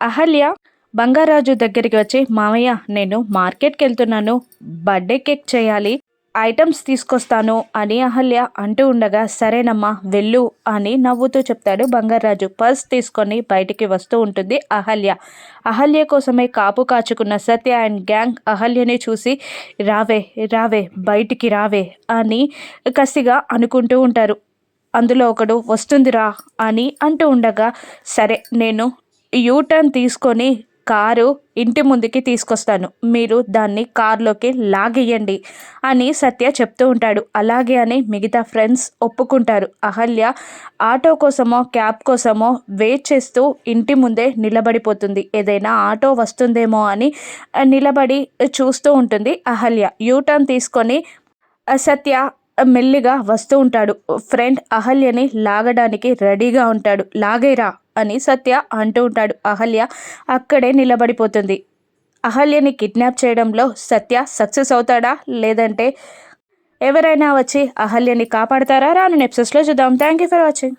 అహల్య బంగారాజు దగ్గరికి వచ్చి మామయ్య నేను మార్కెట్కి వెళ్తున్నాను బర్త్డే కేక్ చేయాలి. ఐటమ్స్ తీసుకొస్తాను అని అహల్య అంటూ ఉండగా సరేనమ్మా వెళ్ళు అని నవ్వుతూ చెప్తాడు బంగారాజు. పర్స్ తీసుకొని బయటికి వస్తూ ఉంటుంది అహల్య. అహల్య కోసమే కాపు కాచుకున్న సత్య అండ్ గ్యాంగ్ అహల్యని చూసి రావే రావే బయటికి రావే అని కసిగా అనుకుంటూ ఉంటారు. అందులో ఒకడు వస్తుందిరా అని అంటూ ఉండగా సరే నేను యూటర్న్ తీసుకొని కారు ఇంటి ముందుకి తీసుకొస్తాను. మీరు దాన్ని కారులోకి లాగేయండి అని సత్య చెప్తూ ఉంటాడు. అలాగే అని మిగతా ఫ్రెండ్స్ ఒప్పుకుంటారు. అహల్య ఆటో కోసమో క్యాబ్ కోసమో వెయిట్ చేస్తూ ఇంటి ముందే నిలబడిపోతుంది. ఏదైనా ఆటో వస్తుందేమో అని నిలబడి చూస్తూ ఉంటుంది అహల్య. యూటర్న్ తీసుకొని సత్య మెల్లిగా వస్తూ ఉంటాడు. ఫ్రెండ్ అహల్యని లాగడానికి రెడీగా ఉంటాడు. లాగేరా? అని సత్య అంటూ ఉంటాడు. అహల్య అక్కడే నిలబడిపోతుంది. అహల్యని కిడ్నాప్ చేయడంలో సత్య సక్సెస్ అవుతాడా? లేదంటే ఎవరైనా వచ్చి అహల్యని కాపాడతారా? రాను నెప్సెస్లో చూద్దాం. Thank you for watching.